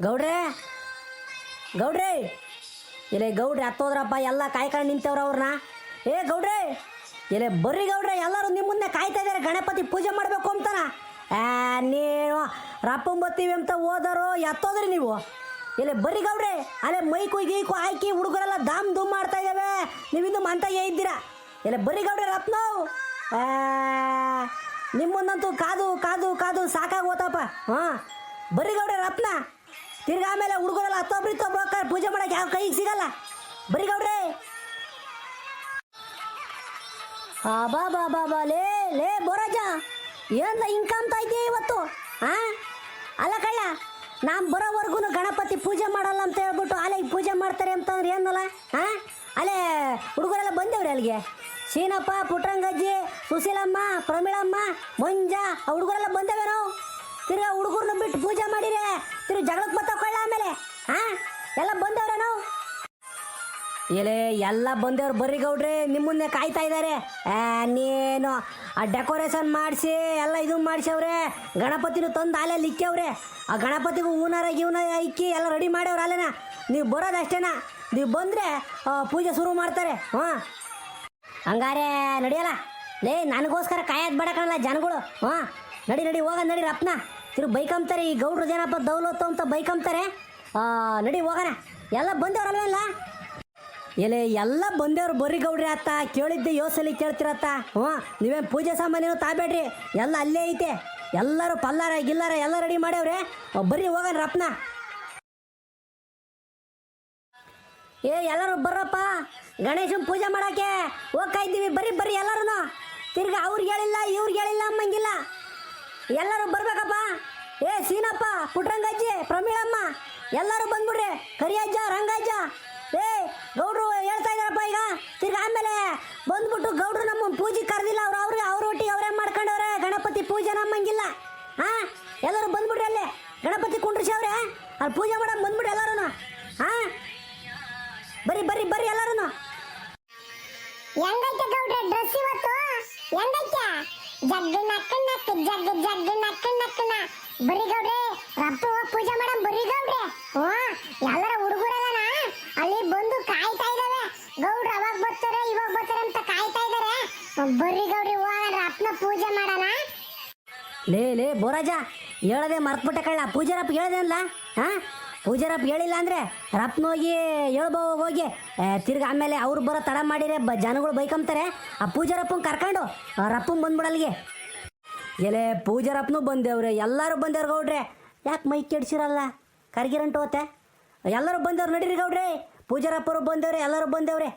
ಗೌಡ್ರೆ ಗೌಡ್ರೆ. ಇಲ್ಲೇ ಗೌಡ್ರೆ ಹತ್ತೋದ್ರಪ್ಪ, ಎಲ್ಲ ಕಾಯ್ಕೊಂಡು ನಿಂತವ್ರ ಅವ್ರನ್ನ ಏ ಗೌಡ್ರೆ ಇಲ್ಲೇ ಬರ್ರಿ ಗೌಡ್ರೆ, ಎಲ್ಲರೂ ನಿಮ್ಮ ಮುಂದೆ ಕಾಯ್ತಾ ಇದ್ದಾರೆ, ಗಣಪತಿ ಪೂಜೆ ಮಾಡಬೇಕು ಅಂತಾನ. ನೀವು ರಪ್ಪಂ ಬತ್ತೀವಿ ಅಂತ ಹೋದರು, ಎತ್ತೋದ್ರಿ ನೀವು. ಇಲ್ಲೇ ಬರ್ರಿ ಗೌಡ್ರೆ ಅಲ್ಲೇ ಮೈಕು ಗೀಕು ಹಾಕಿ ಹುಡುಗರೆಲ್ಲ ದಾಮ್ ದುಮ್ ಮಾಡ್ತಾ ಇದ್ದಾವೆ ನೀವಿಂದು ಮಂತಾಗೆ ಇದ್ದೀರಾ? ಇಲ್ಲೇ ಬರ್ರಿ ಗೌಡ್ರೆ ರತ್ನವ್ ನಿಮ್ಮನ್ನಂತೂ ಕಾದು ಕಾದು ಕಾದು ಸಾಕಾಗಿ ಹೋತಪ್ಪ. ಹಾಂ, ಬರ್ರಿ ಗೌಡ್ರೆ, ರತ್ನ. ತಿರ್ಗಿ ಆಮೇಲೆ ಹುಡುಗರೆಲ್ಲ ಹತ್ತೊಬ್ರಿ ತೊಬ್ರು ಪೂಜೆ ಮಾಡಕ್ಕೆ ಯಾವ ಕೈಗೆ ಸಿಗಲ್ಲ? ಬರೀ ಗೌಡ್ರೆ. ಆ, ಬಾ ಬಾ ಬಾ ಬಾ, ಲೇ ಲೇ, ಬೋರಾಜ. ಏನ್ಲ ಇನ್ಕಮ್ ತೈತಿ ಇವತ್ತು? ಹಾ ಅಲ್ಲ ಕಳ್ಳ, ನಾನು ಬರೋವರೆಗೂ ಗಣಪತಿ ಪೂಜೆ ಮಾಡಲ್ಲ ಅಂತ ಹೇಳ್ಬಿಟ್ಟು ಅಲ್ಲಿಗೆ ಪೂಜೆ ಮಾಡ್ತಾರೆ ಅಂತಂದ್ರೆ ಏನಲ್ಲ ಹಾ ಅಲ್ಲೇ ಹುಡುಗರೆಲ್ಲ ಬಂದೇವ್ರಿ ಅಲ್ಲಿಗೆ? ಶೀನಪ್ಪ ಪುಟ್ರಂಗಜ್ಜಿ ಸುಶೀಲಮ್ಮ, ಪ್ರಮೀಳಮ್ಮ, ಮಂಜ, ಆ ಹುಡುಗರೆಲ್ಲ ಬಂದೇವೆ ತಿರ್ಗಾ ಹುಡುಗರ್ನ ಬಿಟ್ಟು ಪೂಜೆ ಮಾಡಿರೆ, ತಿರ್ಗಿ ಜಗಳಕ್ಕೆ ಬತ್ತಕೊಳ್ಳ ಆಮೇಲೆ, ಹಾ? ಎಲ್ಲ ಬಂದವ್ರೆ ನಾವು? ಎಲೆ ಎಲ್ಲ ಬಂದವ್ರು ಬರ್ರಿ ಗೌಡ್ರಿ ನಿಮ್ಮ ಮುಂದೆ ಕಾಯ್ತಾ ಇದ್ದಾರೆ ನೀನು ಆ ಡೆಕೋರೇಷನ್ ಮಾಡಿಸಿ, ಎಲ್ಲ ಇದು ಮಾಡಿಸವ್ರೆ ಗಣಪತಿನೂ ತಂದು ಅಲೆಯಲ್ಲಿ ಇಕ್ಕವ್ರೆ ಆ ಗಣಪತಿಗೂ ಹೂನಾರ ಗೀವನ ಇಕ್ಕಿ ಎಲ್ಲ ರೆಡಿ ಮಾಡ್ಯವ್ರೆ ಅಲ್ಲೇನ ನೀವು ಬರೋದು ಅಷ್ಟೇನಾ? ನೀವು ಬಂದರೆ ಪೂಜೆ ಶುರು ಮಾಡ್ತಾರೆ ಹಾಂ ಹಂಗಾರೆ ನಡೆಯಲ್ಲ? ಲೇ, ನನಗೋಸ್ಕರ ಕಾಯೋದು ಬೇಡ ಕಣಲ್ಲ ಜನಗಳು ಹಾಂ ನಡಿ ನಡಿ ಹೋಗ ನಡಿ ರಪ್ನ ತಿರುಗಿ ಬೈಕ್ ಈ ಗೌಡ್ರು ಏನಪ್ಪ ದೌಲತ್ತು ಅಂತ ಬೈಕ್ ಅಂತಾರೆ ನಡಿ ಹೋಗೋಣ. ಎಲ್ಲ ಬಂದವ್ರಲ್ವಲ್ಲ ಎಲೆ, ಎಲ್ಲ ಬಂದೇವ್ರು ಬರ್ರಿ ಗೌಡ್ರಿ ಅತ್ತ, ಕೇಳಿದ್ದೆ ಯೋಸಲಿ ಕೇಳ್ತಿರತ್ತ. ಹ್ಞೂ, ನೀವೇನು ಪೂಜೆ ಸಾಮಾನೇನು ತಾಬೇಡ್ರಿ. ಎಲ್ಲ ಅಲ್ಲೇ ಐತೆ. ಎಲ್ಲರೂ ಪಲ್ಲಾರ, ಗಿಲ್ಲಾರ, ಎಲ್ಲ ರೆಡಿ ಮಾಡ್ಯವ್ರೆ. ಬರ್ರಿ ಹೋಗೋಣ ರಪ್ನ ಏ, ಎಲ್ಲರೂ ಬರ್ರಪ್ಪ. ಗಣೇಶನ್ ಪೂಜೆ ಮಾಡೋಕ್ಕೆ ಹೋಗ್ತಾ ಇದ್ದೀವಿ. ಬರ್ರಿ ಬರ್ರಿ ಎಲ್ಲರೂ ತಿರ್ಗಿ ಅವ್ರಿಗೆ ಹೇಳಿಲ್ಲ ಇವ್ರಿಗೆ ಹೇಳಿಲ್ಲ ಅಮ್ಮಂಗಿಲ್ಲ ಎಲ್ಲರೂ ಬರ್ಬೇಕಪ್ಪ. ಏ, ಸೀನಪ್ಪ ಪುಟ್ರಂಗಜ್ಜಿ ಪ್ರಮೀಳಮ್ಮ, ಎಲ್ಲರೂ ಬಂದ್ಬಿಡ್ರಿ. ಕರಿಯಜ್ಜ, ರಂಗಜ್ಜ. ಏ, ಗೌಡ್ರು ಹೇಳ್ತಾ ಇದಾರಪ್ಪ ಈಗ. ತಿರ್ಗಿ ಆಮೇಲೆ ಬಂದ್ಬಿಟ್ಟು ಗೌಡ್ರು ನಮ್ಮ ಪೂಜೆ ಕರೆದಿಲ್ಲ ಅವ್ರು. ಅವ್ರಿಗೆ ಅವ್ರ ಒಟ್ಟಿಗೆ ಅವರೇ ಮಾಡ್ಕೊಂಡವ್ರೆ. ಗಣಪತಿ ಪೂಜೆ ನಮ್ಮಂಗಿಲ್ಲ. ಹಾ ಎಲ್ಲರೂ ಬಂದ್ಬಿಡ್ರಿ ಅಲ್ಲಿ. ಗಣಪತಿ ಕುಂಡ್ರಿಸಿ ಅವ್ರೆ. ಅಲ್ಲಿ ಪೂಜೆ ಮಾಡಕ್ ಬಂದ್ಬಿಡ್ರಿ ಎಲ್ಲರೂ ಹಾ ಬರ್ರಿ ಬರ್ರಿ ಬರ್ರಿ ಎಲ್ಲರೂ ಹೆಂಗೈತೆ ಗೌಡ್ರ ಡ್ರೆಸ್ ಇವತ್ತು? ಹೆಂಗೈತೆ? ಜಗ್ಗಿ ಜಗ್ ಜಗ್ಗು ನಕ್ಕ ನಕ್ಕನ ಬರಿ ರಪ್ಪ ಪೂಜೆ ಮಾಡಮ್ ಬರಿ ಗೌಡ್ರೆ. ಹ್ಞೂ, ಎಲ್ಲರ ಹುಡುಗರೆಲ್ಲನ ಅಲ್ಲಿ ಬಂದು ಕಾಯ್ತಾ ಇದಾವೆ. ಗೌಡ್ರ ಅವಾಗ ಬರ್ತಾರೆ, ಇವಾಗ ಬರ್ತಾರೆ ಅಂತ ಕಾಯ್ತಾ ಇದಾರೆ. ಬರ್ರಿ ಗೌಡ್ರಿ ಹೋಗೋಣ ರಪ್ಪನ ಪೂಜೆ ಮಾಡೋಣ. ಲೇ ಲೇ, ಬೋರಾಜ, ಹೇಳದೆ ಮರ್ತ್ಬಿಟ್ಟೆ ಕಳ್ಳ. ಪೂಜಾರಪ್ಪ ಹೇಳ್ದೆ ಅಲ್ಲ ಹಾ? ಪೂಜಾರಪ್ಪ ಹೇಳಿಲ್ಲ ಅಂದ್ರೆ ರಪ್ನ ಹೋಗಿ ಹೇಳ್ಬೋ ಹೋಗಿ ತಿರ್ಗ ಆಮೇಲೆ ಅವ್ರು ಬರೋ ತಡ ಮಾಡಿರೆ ಬ ಜನಗಳು ಬೈಕಂತಾರೆ ಆ ಪೂಜಾರಪ್ಪನ ಕರ್ಕೊಂಡು ರಪ್ಪ ರಪ್ಪನ್ ಬಂದ್ಬಿಡಲ್ಗೆ ಎಲೆ ಪೂಜಾರಪ್ಪನೂ ಬಂದೇವ್ರೆ, ಎಲ್ಲರೂ ಬಂದೇವ್ರು ಗೌಡ್ರೆ. ಯಾಕೆ ಮೈ ಕೆಡ್ಸಿರಲ್ಲ? ಕರ್ಗಿರಂಟು ಹೋತೆ. ಎಲ್ಲರೂ ಬಂದವ್ರು ನಡೀರಿ ಗೌಡ್ರೆ. ಪೂಜಾರಪ್ಪರು ಬಂದೇವ್ರಿ, ಎಲ್ಲರೂ ಬಂದೇವ್ರೆ.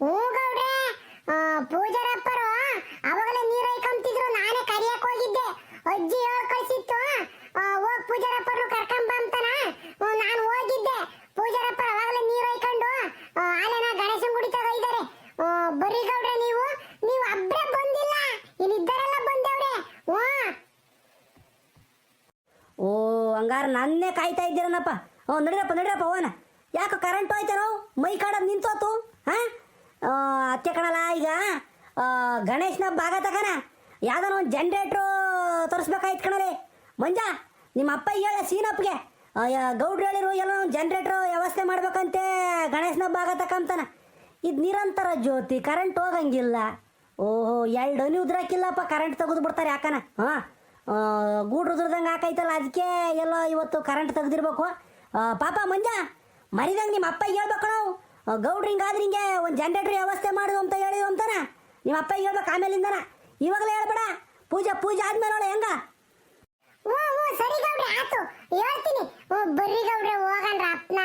ಹ್ಞೂ ಗೌಡ್ರೆ. ಪೂಜಾರಪ್ಪರು, ಅವಾಗಲೇ ನೀರು ಐಕೊಂತಿದ್ರು ನಾನೇ ಕರಿಯಕ್ ಹೋಗಿದ್ದೆ ಅಜ್ಜಿ ಹೇಳ್ ಕಳ್ಸಿತ್ತು ಆ, ಹೋಗ್ ಪೂಜಾರಪ್ಪರು ಕರ್ಕೊಂಡ್ ಬಂತಾನ ನಾನು ಹೋಗಿದ್ದೆ ಪೂಜಾರಪ್ಪರು ಅವಾಗಲೇ ನೀರು ಐಕೊಂಡು ಆಲೆನ ಗಣೇಶನ್ ಗುಡಿ ತಗ ಇದ್ದಾರೆ ಬರ್ರಿ ಗೌಡ್ರೆ ನೀವು ನೀವು ಅಬ್ರೆ ಬಂದಿಲ್ಲ ಇಲ್ಲಿದ್ದರೆಲ್ಲ ಬಂದವ್ರೆ ಹ್ಞೂ ಓ ಹಂಗಾರೆ ನನ್ನೇ ಕಾಯ್ತಾ ಇದ್ದೀರನಪ್ಪ. ಓ, ನಡಿರಪ್ಪ ನಡಿರಪ್ಪ, ಓನ. ಯಾಕೆ ಕರೆಂಟ್ ಹೋಯ್ತಾರೋ ಮೈ ಕಾಡೋದು ನಿಂತೋತು. ಹಾಂ ಅತ್ತೆ ಕಣಲ್ಲ, ಈಗ ಗಣೇಶನ ಭಾಗ ತಗಣ. ಯಾವ್ದಾನ ಒಂದು ಜನ್ರೇಟ್ರು ತರಿಸ್ಬೇಕಾಯ್ತು ಕಣಲೆ ಮಂಜಾ, ನಿಮ್ಮ ಅಪ್ಪ ಹೇಳ ಸೀನಪ್ಪಗೆ ಗೌಡ್ರು ಹೇಳಿರು ಎಲ್ಲ ಒಂದು ಜನ್ರೇಟ್ರು ವ್ಯವಸ್ಥೆ ಮಾಡ್ಬೇಕಂತೆ ಗಣೇಶನ ಭಾಗ ತಕಂತಾನ ಇದು ನಿರಂತರ ಜ್ಯೋತಿ ಕರೆಂಟ್ ಹೋಗಂಗಿಲ್ಲ. ಓಹೋ, ಎರಡು ಹನಿ ಉದ್ರಾಕಿಲ್ಲಪ್ಪ ಕರೆಂಟ್ ತೆಗೆದು ಬಿಡ್ತಾರೆ ಯಾಕನ? ಹಾಂ ಗೂಡ್ರು ಉದ್ರದಂಗೆ ಹಾಕೈತಲ್ಲ ಅದಕ್ಕೆ ಎಲ್ಲೋ ಇವತ್ತು ಕರೆಂಟ್ ತೆಗ್ದಿರ್ಬೇಕು. ಪಾಪ ಮಂಜ ಮರಿದಂಗೆ ನಿಮ್ಮ ಅಪ್ಪ ಹೇಳ್ಬೇಕು ನಾವು. ಗೌಡ್ರು ಹಿಂಗಾದ್ರೆ ಹಿಂಗೆ ಒಂದು ಜನ್ರೇಟ್ರ್ ವ್ಯವಸ್ಥೆ ಮಾಡೋದು ಅಂತ ಹೇಳಿದ್ರು ಅಂತಾನ? ನಿಮ್ಮ ಅಪ್ಪ ಹೇಳ್ಬೇಕು ಆಮೇಲಿಂದನ? ಇವಾಗಲೇ ಹೇಳ್ಬೇಡ. ಪೂಜೆ ಪೂಜೆ ಆದ್ಮೇಲೆ ಅವಳು ಹೆಂಗ? ಓ ಹ್ಞೂ ಸರಿ ಗೌಡ್ರೆ ಆತು ಹೇಳ್ತೀನಿ. ಓ ಬರ್ರಿ ಗೌಡ್ರೆ ಹೋಗಣ್ರ ಅಪ್ಪನ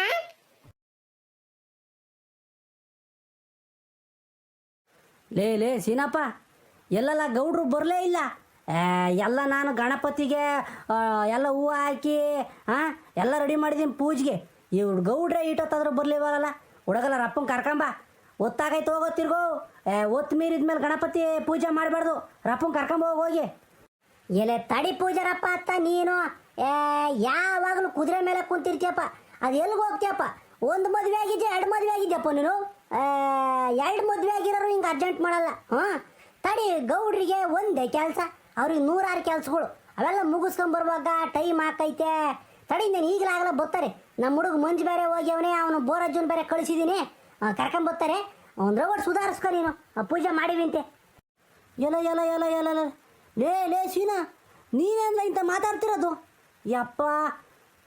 ಲೇ ಲೇ ಸೀನಪ್ಪ ಎಲ್ಲೆಲ್ಲ ಗೌಡ್ರು ಬರಲೇ ಇಲ್ಲ. ಎಲ್ಲ ನಾನು ಗಣಪತಿಗೆ ಎಲ್ಲ ಹೂವು ಹಾಕಿ ಹಾಂ ಎಲ್ಲ ರೆಡಿ ಮಾಡಿದ್ದೀನಿ ಪೂಜೆಗೆ. ಇವ್ರು ಗೌಡ್ರೆ ಬರಲಿ ಬರಲಿವಲ್ಲ ಹುಡುಗಲ್ಲ ರಪ್ಪನ ಕರ್ಕೊಂಬ. ಒತ್ತಾಗೈತೆ ಹೋಗೋ ತಿರ್ಗೋ. ಏ, ಒತ್ತು ಮೀರಿದ್ಮೇಲೆ ಗಣಪತಿ ಪೂಜೆ ಮಾಡಬಾರ್ದು. ರಪ್ಪನ ಕರ್ಕೊಂಬ ಹೋಗ್. ಎಲೆ ತಡಿ ಪೂಜಾರಪ್ಪ ಅತ್ತ ನೀನು. ಯಾವಾಗಲೂ ಕುದುರೆ ಮೇಲೆ ಕುಂತಿರ್ತೀಯಪ್ಪ. ಅದು ಎಲ್ಲಿಗೆ ಹೋಗ್ತೀಯಪ್ಪ? ಒಂದು ಮದುವೆ ಆಗಿದ್ದೆ ಎರಡು ಮದುವೆ ಆಗಿದ್ಯಪ್ಪ ನೀನು? ಎರಡು ಮದುವೆ ಆಗಿರೋರು ಹಿಂಗೆ ಅರ್ಜೆಂಟ್ ಮಾಡಲ್ಲ. ಹಾಂ ತಡಿ ಗೌಡ್ರಿಗೆ ಒಂದೇ ಕೆಲಸ. ಅವ್ರಿಗೆ ನೂರಾರು ಕೆಲಸಗಳು. ಅವೆಲ್ಲ ಮುಗಿಸ್ಕೊಂಬರುವಾಗ ಟೈಮ್ ಹಾಕೈತೆ ನಾನು ಈಗಲಾಗಲ್ಲ ಬರ್ತಾರೆ ನಮ್ಮ ಹುಡುಗ ಮಂಜು ಬೇರೆ ಹೋಗ್ಯವನೇ, ಅವನು ಬೋರಜ್ಜನ್ ಬೇರೆ ಕಳಿಸಿದ್ದೀನಿ ಕರ್ಕೊಂಬರ್ತಾರೆ ಅಂದ್ರೆ ಒಟ್ಟು ಸುಧಾರಿಸ್ಕೊ ನೀನು. ಪೂಜೆ ಮಾಡಿವಿಂತೆ. ಎಲ್ಲ ಎಲ್ಲ ಎಲ್ಲ ಎಲ್ಲ ಲೇ ಲೇ ಸೀನಾ ನೀನೇನಲ್ಲ ಇಂಥ ಮಾತಾಡ್ತಿರೋದು? ಯಪ್ಪ,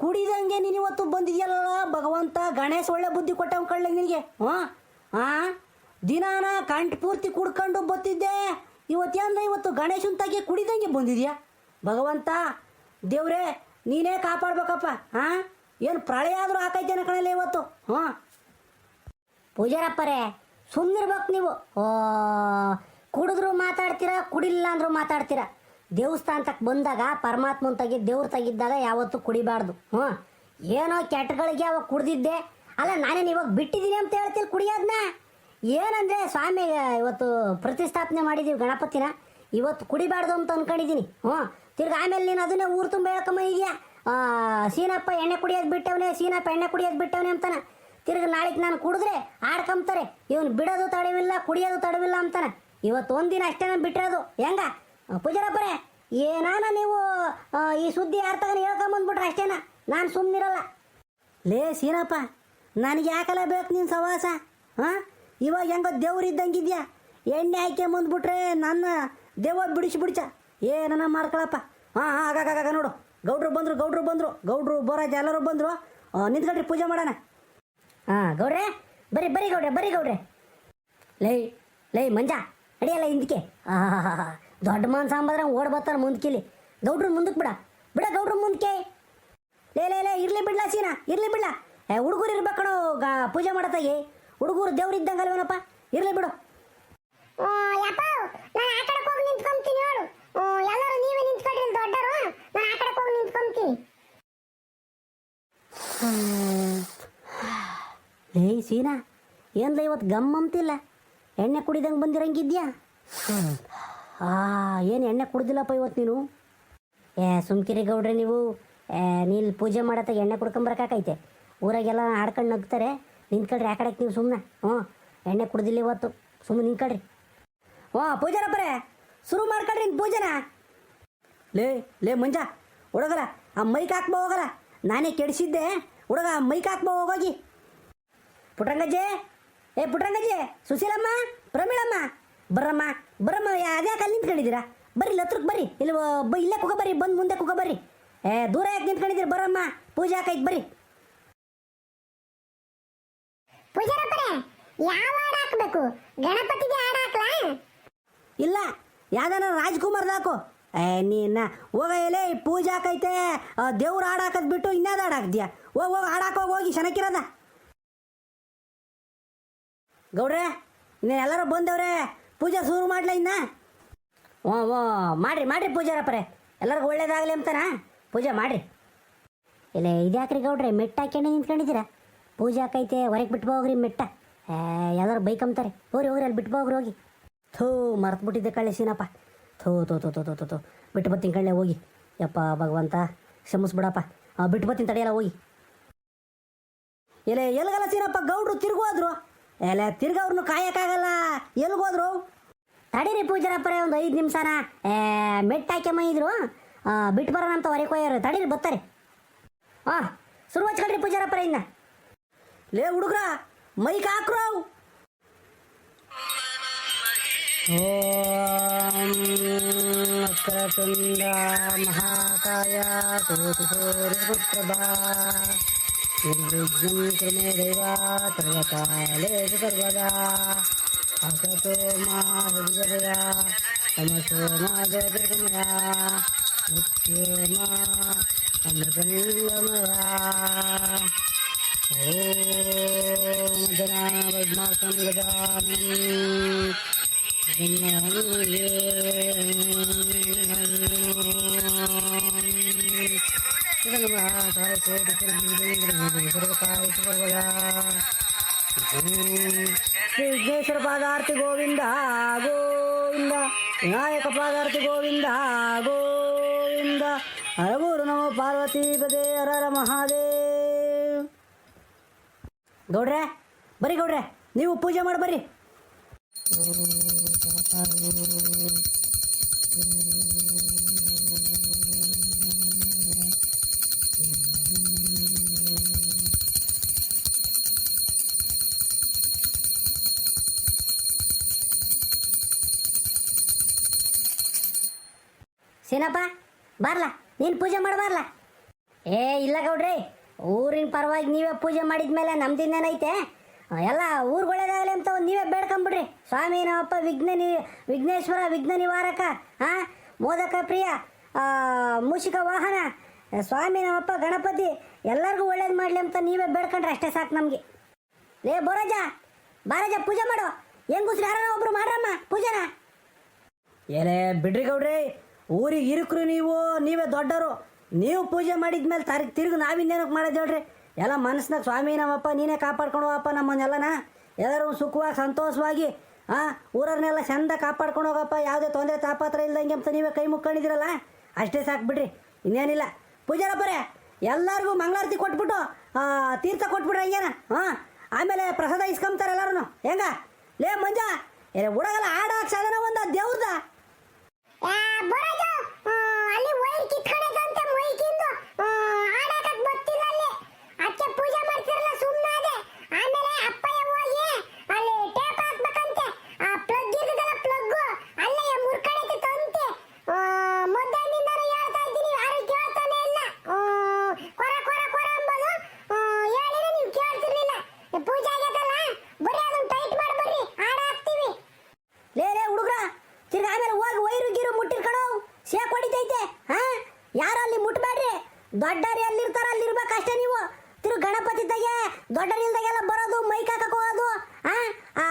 ಕುಡಿದಂಗೆ ನೀನು ಇವತ್ತು ಬಂದಿದೆಯಲ್ಲ, ಭಗವಂತ, ಗಣೇಶ ಒಳ್ಳೆ ಬುದ್ಧಿ ಕೊಟ್ಟವ್ ಕಳ್ಳಂಗೆ ನಿನಗೆ. ಹಾಂ ಹಾಂ ದಿನಾನ ಕಂಠ ಪೂರ್ತಿ ಕುಡ್ಕೊಂಡು ಬತ್ತಿದ್ದೆ. ಇವತ್ತೇಂದ ಇವತ್ತು ಗಣೇಶನ ತಗೆ ಕುಡಿದಂಗೆ ಬಂದಿದ್ಯಾ? ಭಗವಂತ, ದೇವ್ರೇ, ನೀನೇ ಕಾಪಾಡ್ಬೇಕಪ್ಪ ಹಾಂ ಏನು ಪ್ರಳಯ ಆದರೂ ಹಾಕೈತೇನೆ ಕಣಲ್ಲ ಇವತ್ತು? ಹಾಂ ಪೂಜಾರಪ್ಪರೇ ಸುಮ್ಮನಿರ್ಬೇಕು ನೀವು. ಓ, ಕುಡಿದ್ರು ಮಾತಾಡ್ತೀರಾ, ಕುಡಿಲಿಲ್ಲ ಅಂದ್ರೂ ಮಾತಾಡ್ತೀರಾ? ದೇವಸ್ಥಾನಕ್ಕೆ ಬಂದಾಗ ಪರಮಾತ್ಮನ ತೆಗಿ ದೇವ್ರು ತೆಗಿದ್ದಾಗ ಯಾವತ್ತು ಕುಡಿಬಾರ್ದು. ಹ್ಞೂ. ಏನೋ ಕೆಟ್ಟಗಳಿಗೆ ಅವಾಗ ಕುಡ್ದಿದ್ದೆ. ಅಲ್ಲ, ನಾನೇನು ಇವಾಗ ಬಿಟ್ಟಿದ್ದೀನಿ ಅಂತ ಹೇಳ್ತೀನಿ ಕುಡಿಯೋದನ್ನ ಏನಂದರೆ ಸ್ವಾಮಿ ಇವತ್ತು ಪ್ರತಿಷ್ಠಾಪನೆ ಮಾಡಿದ್ದೀವಿ ಗಣಪತಿನ. ಇವತ್ತು ಕುಡಿಬಾರ್ದು ಅಂತ ಅನ್ಕೊಂಡಿದ್ದೀನಿ ಹ್ಞೂ, ತಿರ್ಗಿ ಆಮೇಲೆ ನೀನು ಅದನ್ನೇ ಊರು ತುಂಬ ಹೇಳ್ಕೊಂಬ ಇದೆಯಾ ಸೀನಪ್ಪ ಎಣ್ಣೆ ಕುಡಿಯೋದು ಬಿಟ್ಟವನೇ, ಸೀನಪ್ಪ ಎಣ್ಣೆ ಕುಡಿಯೋದು ಬಿಟ್ಟವನೇ ಅಂತಾನೆ. ತಿರ್ಗಿ ನಾಳೆಗೆ ನಾನು ಕುಡಿದ್ರೆ ಆಡ್ಕೊಂಬ್ತಾರೆ. ಇವನು ಬಿಡೋದು ತಡವಿಲ್ಲ, ಕುಡಿಯೋದು ತಡವಿಲ್ಲ ಅಂತಾನೆ. ಇವತ್ತು ಒಂದಿನ ಅಷ್ಟೇ ನಾನು ಬಿಟ್ಟಿರೋದು ಹೆಂಗ? ಪೂಜಾರಪ್ಪರೇ, ಏನಾನ ನೀವು ಈ ಸುದ್ದಿ ಯಾರ ತಗೊಂಡು ಹೇಳ್ಕೊಂಬಂದ್ಬಿಟ್ರೆ ಅಷ್ಟೇನ? ನಾನು ಸುಮ್ಮನಿರಲ್ಲ ಲೇ ಸೀನಪ್ಪ, ನನಗೆ ಯಾಕಲ್ಲ ಬೇಕು ನೀನು ಸವಾಸ ಹಾಂ? ಇವಾಗ ಹೆಂಗೋ ದೇವ್ರು ಇದ್ದಂಗಿದ್ಯಾ? ಎಣ್ಣೆ ಹಾಕಿ ಮುಂದ್ಬಿಟ್ರೆ ನನ್ನ ದೇವ ಬಿಡಿಸಿ ಬಿಡಿಸ ಏನನ್ನ ಮಾಡ್ಕೊಳಪ್ಪ. ಹಾಂ ಹಾಂ ಆಗಾಗ ನೋಡು. ಗೌಡ್ರು ಬಂದರು ಗೌಡ್ರು ಬಂದರು. ಗೌಡ್ರು, ಬೋರಾಜ ಎಲ್ಲರೂ ಬಂದರು. ನಿಂತ್ಕೊಳ್ರಿ, ಪೂಜೆ ಮಾಡೋಣ. ಹಾಂ, ಗೌಡ್ರೆ ಬರೀ ಬರೀ ಗೌಡ್ರೆ ಬರೀ ಗೌಡ್ರೆ. ಲೈ ಲೈ, ಮಂಜ ಅಡಿಯಲ್ಲ ಹಿಂದಕ್ಕೆ ಆಹಾ ದೊಡ್ಡ ಮಾನ್ ಸಾಂಬಾರ ಓಡ್ ಬರ್ತಾನೆ ಮುಂದ್ಕಿಲಿ. ಗೌಡ್ರು ಮುಂದಕ್ಕೆ ಬಿಡ. ಬಿಡ ಗೌಡ್ರು ಮುಂದಕ್ಕೆ ಲೇ ಲೇ ಲೇ, ಇರ್ಲಿ ಬಿಡ್ಲಾ ಸೀನಾ, ಇರ್ಲಿ ಬಿಡ್ಲಾ. ಹುಡುಗರು ಇರ್ಬೇಕಣೋ, ಗಾ, ಪೂಜೆ ಮಾಡತ್ತಾಗಿ. ಹುಡುಗರು ದೇವ್ರು ಇದ್ದಂಗಲ್ವೇನಪ್ಪ ಇರ್ಲಿ ಬಿಡು. ಲೇ ಸೀನಾ ಏನ್ಲ ಇವತ್ತು ಗಮ್ ಅಂತಿಲ್ಲ? ಎಣ್ಣೆ ಕುಡಿದಂಗೆ ಬಂದಿರಂಗಿದ್ಯಾ? ಆ ಏನು ಎಣ್ಣೆ ಕುಡ್ದಿಲ್ಲಪ್ಪ ಇವತ್ತು ನೀನು? ಏ ಸುಮ್ಕಿರಿ ಗೌಡ್ರೆ ನೀವು. ಏ ನೀನು ಪೂಜೆ ಮಾಡತ್ತಾಗ ಎಣ್ಣೆ ಕುಡ್ಕೊಂಬರಕಾಕೈತೆ ಊರಾಗೆಲ್ಲ ಹಾಡ್ಕೊಂಡು ನಗ್ತಾರೆ. ನಿಂತ್ಕೊಳ್ರಿ ಆ ಕಡೆಗೆ ನೀವು ಸುಮ್ಮನೆ ಹ್ಞೂ, ಎಣ್ಣೆ ಕುಡ್ದಿಲ್ಲ ಇವತ್ತು. ಸುಮ್ಮನೆ ನಿಂತ್ಕೊಳ್ರಿ. ಹ್ಞೂ ಪೂಜಾರಪ್ಪರೇ, ಶುರು ಮಾಡ್ಕೊಳ್ರಿ ಪೂಜೆನ. ಲೇ ಲೇ ಮಂಜ, ಹುಡುಗರ, ಆ ಮೈಕ್ ಹಾಕ್ಬೋ ಹೋಗಲ್ಲ ನಾನೇ ಕೆಡಿಸಿದ್ದೆ. ಹುಡುಗ ಮೈಕ್ ಹಾಕ್ಬೋ ಹೋಗೋಗಿ. ಪುಟ್ರಂಗಜ್ಜೆ ಏ ಪುಟ್ರಂಗಜ್ಜೆ ಸುಶೀಲಮ್ಮ, ಪ್ರಮೀಳಮ್ಮ. ಬರ್ರಮ್ಮ ಬರ್ರಮ್ಮ ಅದ್ಯಾಕೆ ಅಲ್ಲಿ ನಿಂತ್ಕೊಂಡಿದ್ದೀರಾ? ಬರ್ರಿ ಲತ್ರಕ್ಕೆ ಬರ್ರಿ. ಇಲ್ಲಿ ಇಲ್ಲೇ ಕುಗ ಬರ್ರಿ, ಬಂದು ಮುಂದೆ ಕುಗ ಬರ್ರಿ. ಏ, ದೂರ ಯಾಕೆ ನಿಂತ್ಕೊಂಡಿದ್ದೀರಿ? ಬರ್ರಮ್ಮ ಪೂಜೆ ಹಾಕೈತೆ ಬರ್ರಿ ಪೂಜಾರಪ್ಪರೇ ಯಾವ ಹಾಡು ಹಾಕ್ಬೇಕು? ಗಣಪತಿಗೆ ಹಾಡು ಹಾಕ್ಲಾ? ಇಲ್ಲ, ಯಾವ್ದಾನ ರಾಜ್ಕುಮಾರ್ ಹಾಕು. ಏ, ನೀನ ಹೋಗ ಎಲೆ, ಪೂಜೆ ಹಾಕೈತೆ. ದೇವ್ರ ಹಾಡು ಹಾಕದ್ ಬಿಟ್ಟು ಇನ್ಯಾವ್ದು ಹಾಡು ಹಾಕ್ದ್ಯಾ? ಹೋಗಿ ಹೋಗಿ, ಹಾಡು ಹಾಕೋ, ಹೋಗಿ ಶನಕ್ಕಿರದ ಗೌಡ್ರೆ ಇನ್ನು ಎಲ್ಲರೂ ಬಂದವ್ರೆ, ಪೂಜೆ ಶುರು ಮಾಡ್ಲ ಇನ್ನ? ಓ ಓ ಮಾಡ್ರಿ ಮಾಡ್ರಿ ಪೂಜಾರಪ್ಪರೆ ಎಲ್ಲರಿಗೂ ಒಳ್ಳೇದಾಗಲಿ ಅಂತಾನ? ಪೂಜೆ ಮಾಡ್ರಿ. ಇಲ್ಲ ಇದ್ಯಾಕ್ರಿ ಗೌಡ್ರೆ, ಮೆಟ್ಟ ಹಾಕ್ಯಂಡೆ ನಿಂತ್ಕೊಂಡಿದ್ದೀರಾ? ಪೂಜೆ ಹಾಕೈತೆ, ಹೊರಗೆ ಬಿಟ್ಟು ಹೋಗ್ರಿ ಮೆಟ್ಟ. ಏ ಬೈಕ್ ಅಂಬ್ತಾರೆ ಹೋರಿ ಹೋಗ್ರಿ ಅಲ್ಲಿ ಬಿಟ್ಟು ಹೋಗ್ರಿ, ಹೋಗಿ. ಥೂ ಮರ್ತ್ಬಿಟ್ಟಿದ್ದೆ ಬಿಟ್ಟಿದ್ದೆ ಸೀನಪ್ಪ ಥೂ ತೋ ತೋ ತೋ ತೋ ತೋ ತೋ ಬಿಟ್ಟು ಬರ್ತೀನಿ ಹೋಗಿ. ಯಪ್ಪ, ಭಗವಂತ, ಕ್ಷಮಿಸ್ಬಿಡಪ್ಪ. ಬಿಟ್ಟು ಬರ್ತೀನಿ ತಡೆಯಲ್ಲ ಹೋಗಿ. ಎಲೆ, ಎಲ್ಗಲ್ಲ ಸೀನಪ್ಪ ಗೌಡ್ರು ತಿರ್ಗೋದ್ರು. ಎಲೆ ತಿರ್ಗವ್ರನ್ನು ಕಾಯಕ್ಕಾಗಲ್ಲ. ಎಲ್ಗೋದ್ರು. ತಡೀರಿ ಪೂಜಾರಪ್ಪರೇ, ಒಂದು ಐದು ನಿಮಿಷನ. ಹಾಕ್ಯಮ್ಮ ಇದ್ರು. ಬಿಟ್ಟು ಬರೋಣ ಅಂತ ಹೊರಗೆ ಕೊಯ್ಯಾರ. ತಡೀರಿ, ಬರ್ತಾರೆ. ಹಾಂ ಶುರು ಹಚ್ಕೊಳ್ರಿ ಪೂಜಾರಪ್ಪರ ಇನ್ನ. ಲೇ, ಹುಡುಗ್ರ. మైక్ ఆక్రావు వక్రతుండా మహాకాయ కోటిసూర్యపుత్రభా నిర్విఘ్నం కృమే దైవా సర్వకాలేషు సర్వదా. అసతో మా హృదయా తమసో మా జ్యోతిర్గమయా మృత్యే మా అమృతమీయమయా जना విఘ్నేశ్వర పాదార్థి గోవింద గోవింద వినాయక పాదార్థి గోవింద గోవింద హర గురు నమో పార్వతీపదే హర మహాదేవ్ ಗೌಡ್ರೆ ಬರೀ ಗೌಡ್ರೆ, ನೀವು ಪೂಜೆ ಮಾಡಿ ಬರ್ರಿ. ಸೇನಪ್ಪ, ಬಾರ್ಲಾ, ನೀನು ಪೂಜೆ ಮಾಡಬಾರ್ಲಾ ಏ, ಇಲ್ಲ ಗೌಡ್ರಿ ಊರಿನ ಪರವಾಗಿ ನೀವೇ ಪೂಜೆ ಮಾಡಿದ್ಮೇಲೆ ನಮ್ದಿನ್ನೇನೈತೆ ಎಲ್ಲ ಊರುಗಳೇದಾಗಲಿ ಅಂತ ಒಂದು ನೀವೇ ಬೇಡ್ಕೊಂಬಿಡ್ರಿ. ಸ್ವಾಮಿ, ನಮ್ಮಪ್ಪ ವಿಘ್ನ ನಿ ವಿಘ್ನೇಶ್ವರ ವಿಘ್ನ ನಿವಾರಕ ಹಾಂ ಮೋದಕ ಪ್ರಿಯ ಮೂಷಿಕ ವಾಹನ, ಸ್ವಾಮಿ, ನಮ್ಮಪ್ಪ ಗಣಪತಿ, ಎಲ್ಲರಿಗೂ ಒಳ್ಳೇದು ಮಾಡಲಿ ಅಂತ ನೀವೇ ಬೇಡ್ಕೊಂಡ್ರೆ ಅಷ್ಟೇ ಸಾಕು ನಮಗೆ. ಲೇ ಬೋರಾಜ ಬಾರಜ ಪೂಜೆ ಮಾಡು. ಹೆಂಗುಸ್ರು ಯಾರೋ ಒಬ್ರು ಮಾಡ್ರಮ್ಮ ಪೂಜೆನ? ಏನೇ, ಬಿಡ್ರಿ ಗೌಡ್ರಿ, ಊರಿಗೆ ಇರುಕ್ರು ನೀವು, ನೀವೇ ದೊಡ್ಡವರು ನೀವು ಪೂಜೆ ಮಾಡಿದ್ಮೇಲೆ ತರ್, ತಿರುಗಿ ನಾವಿನ್ನೇನಕ್ಕೆ ಮಾಡೋದು ಹೇಳ್ರಿ? ಎಲ್ಲ ಮನಸ್ಸಿನ ಸ್ವಾಮಿ, ನಮ್ಮಪ್ಪ, ನೀನೇ ಕಾಪಾಡ್ಕೊಂಡು ಹೋಗಪ್ಪ ನಮ್ಮನ್ನೆಲ್ಲನ? ಎಲ್ಲರೂ ಸುಖವಾಗಿ, ಸಂತೋಷವಾಗಿ ಹಾಂ ಊರನ್ನೆಲ್ಲ ಚೆಂದ ಕಾಪಾಡ್ಕೊಂಡು ಹೋಗಪ್ಪ. ಯಾವುದೇ ತೊಂದರೆ, ತಾಪಾತ್ರ ಇಲ್ಲದಂಗೆ ಅಂತ ನೀವೇ ಕೈ ಮುಕ್ಕೊಂಡಿದ್ದೀರಲ್ಲ? ಅಷ್ಟೇ ಸಾಕು ಬಿಡ್ರಿ. ಇನ್ನೇನಿಲ್ಲ. ಪೂಜಾರಪ್ಪರೇ, ಎಲ್ಲರಿಗೂ ಮಂಗಳಾರತಿ ಕೊಟ್ಬಿಟ್ಟು ತೀರ್ಥ ಕೊಟ್ಬಿಡ್ರಿ ಹಂಗೇನ? ಹಾಂ? ಆಮೇಲೆ ಪ್ರಸಾದ ಇಸ್ಕೊಂತಾರೆ ಎಲ್ಲರೂ ಹೆಂಗ? ಲೇ ಮಂಜಾ, ಏ ಹುಡುಗಲ್ಲ ಆಡಾಕ್ ಸಾಧನ ಒಂದು, ದೇವ್ರದ ಆ, ಬರೋದು ಆ, ಅಲ್ಲಿ ವೈರ್ ಕಿತ್ಕೊಂಡೈತಂತೆ ಮೈಕಿಂದು ಆ, ಆಡಾಕಕ್ ಗೊತ್ತಿಲ್ಲ ಅಲ್ಲಿ ಅದಕ್ಕೆ ಪೂಜೆ ಮಾಡ್ತಿರಲ್ಲ ಸುಮ್ಮನಾದೆ ಆಮೇಲೆ ಅಪ್ಪಯ್ಯ ಹೋಗಿ ಅಲ್ಲಿ ಟೇಪ್ ಹಾಕ್ಬೇಕಂತೆ ಆ ಪ್ಲಗ್ ಇರ್ತದಲ್ಲ ಪ್ಲಗ್ ಅಲ್ಲೇ ಮುರ್ಕಡೈತೆ ತಂತೆ ಮೊದಲಿನಿಂದ ಹೇಳ್ತಾ ಇದ್ದೀನಿ ಯಾರು ಕೇಳ್ತಾನೆ ಇಲ್ಲ ಆ, ಕೊರ ಕೊರ ಕೊರ ಅಂಬೋದು ಆ, ಹೇಳಿದ್ರೆ ನೀವು ಕೇಳ್ತಿರ್ಲಿಲ್ಲ ಪೂಜೆ ಆಗೈತಲ್ಲ ಬರೀ ಅದನ್ನ ಟೈಟ್ ಮಾಡಿ ಬರ್ರಿ ಹಾಡ ಹಾಕ್ತೀವಿ ಲೇ ಲೇ ಹುಡುಗ್ರ ತಿರ್ಗ ಆಮೇಲೆ ಹೋಗಿ ವೈರು ಗೀರು ಮುಟ್ಟಿರ್ಕಣೋ ಶೇಕ್ ಹೊಡಿತೈತೆ ಹಾ ಯಾರು ಅಲ್ಲಿ ಮುಟ್ಬೇಡ್ರಿ ದೊಡ್ಡರು ಎಲ್ಲಿರ್ತಾರ ಅಲ್ಲಿ ಇರ್ಬೇಕಷ್ಟೇ ನೀವು ತಿರು ಗಣಪತಿ ತೆಗೆ ದೊಡ್ಡರು ಇಲ್ದಾಗೆಲ್ಲ ಬರೋದು ಮೈಕ್ ಹಾಕಕ್ ಹೋಗೋದು ಹಾ ಆ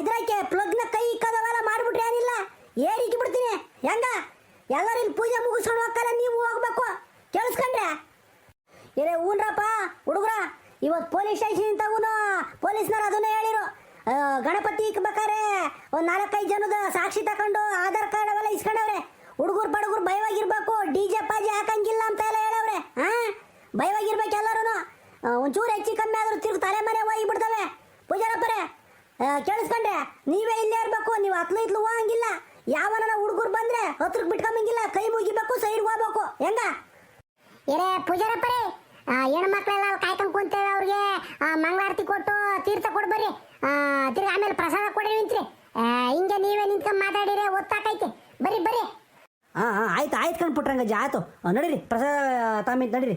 ಇದ್ರಕ್ಕೆ ಪ್ಲಗ್ನ ಕೈ ಇಕ್ಕದವೆಲ್ಲ ಮಾಡ್ಬಿಟ್ರೆ ಏನಿಲ್ಲ ಏರಿಕೆ ಬಿಡ್ತೀನಿ ಹೆಂಗ ಎಲ್ಲರೂ ಇಲ್ಲಿ ಪೂಜೆ ಮುಗಿಸ್ಕೊಂಡು ಹೋಗ್ತಾರೆ ನೀವು ಹೋಗ್ಬೇಕು ಕೇಳಿಸ್ಕೊಂಡ್ರೆ ಏನೇ ಊನ್ರಪ್ಪ ಹುಡುಗ್ರ? ಇವತ್ತು ಪೊಲೀಸ್ ಸ್ಟೇಷನ್ ತಗುನು ಪೊಲೀಸ್ನವ್ರು ಅದನ್ನೇ ಹೇಳಿರು. ಗಣಪತಿ ಇಕ್ಬೇಕಾರೆ ಒಂದು ನಾಲ್ಕೈದು ಜನದ ಸಾಕ್ಷಿ ತಕೊಂಡು ಆಧಾರ್ ಕಾರ್ಡ್ ಅವೆಲ್ಲ ಇಸ್ಕೊಂಡವ್ರೆ. ಹುಡುಗರು ಬಡಗರು ಭಯವಾಗಿರ್ಬೇಕು. ಡಿ ಜೆ ಪಾಜಿ ಹಾಕಂಗಿಲ್ಲ ಅಂತ ಎಲ್ಲ ಹೇಳವ್ರೆ. ಹಾಂ ಭಯವಾಗಿರ್ಬೇಕು ಎಲ್ಲರೂ ಒಂಚೂರು ಹೆಚ್ಚು ಕಮ್ಮಿ ಆದರೂ ತಿರುಗಿ ತಲೆ ಮನೆ ಹೋಗಿ ಬಿಡ್ತವೆ. ಪೂಜಾರಪ್ಪರೇ ಕೇಳಿಸ್ಕೊಂಡ್ರೆ, ನೀವೇ ಇಲ್ಲೇ ಇರಬೇಕು. ನೀವು ಹತ್ಲು ಇತ್ಲು ಹೋಗಂಗಿಲ್ಲ. ಯಾವನ ಹುಡುಗರು ಬಂದ್ರೆ ಹತ್ರಕ್ಕೆ ಬಿಟ್ಕೊಂಬಂಗಿಲ್ಲ. ಕೈ ಮುಗಿಬೇಕು, ಸೈಡ್ಗೆ ಹೋಗ್ಬೇಕು. ಹೆಂಗ? ಏರೇ ಪೂಜಾರಪ್ಪರೇ ಹೆಣ್ಣು ಮಕ್ಕಳೆಲ್ಲ ಕಾಯ್ಕೊಂಡು ಕುಂತೇವೆ ಅವ್ರಿಗೆ ಮಂಗಳಾರತಿ ಕೊಟ್ಟು ತೀರ್ಥ ಕೊಡು ಬರ್ರಿ. ತಿರ್ಗಿ ಆಮೇಲೆ ಪ್ರಸಾದ ಕೊಡಿ ನಿಂತ್ರಿ. ಹಿಂಗೆ ನೀವೇ ನಿಂತ್ಕೊಂಡು ಮಾತಾಡಿರಿ, ಒತ್ತಾಕೈತೆ. ಬರ್ರಿ ಬರ್ರಿ. ಹಾಂ ಹಾಂ ಆಯ್ತು ಆಯ್ತು ಕಣ್ಪುಟ್ರಂಗಜ್ಜಿ, ಆಯ್ತು. ನಡೀರಿ, ಪ್ರಸಾದ ತಾಮಿತ್ ನಡೀರಿ.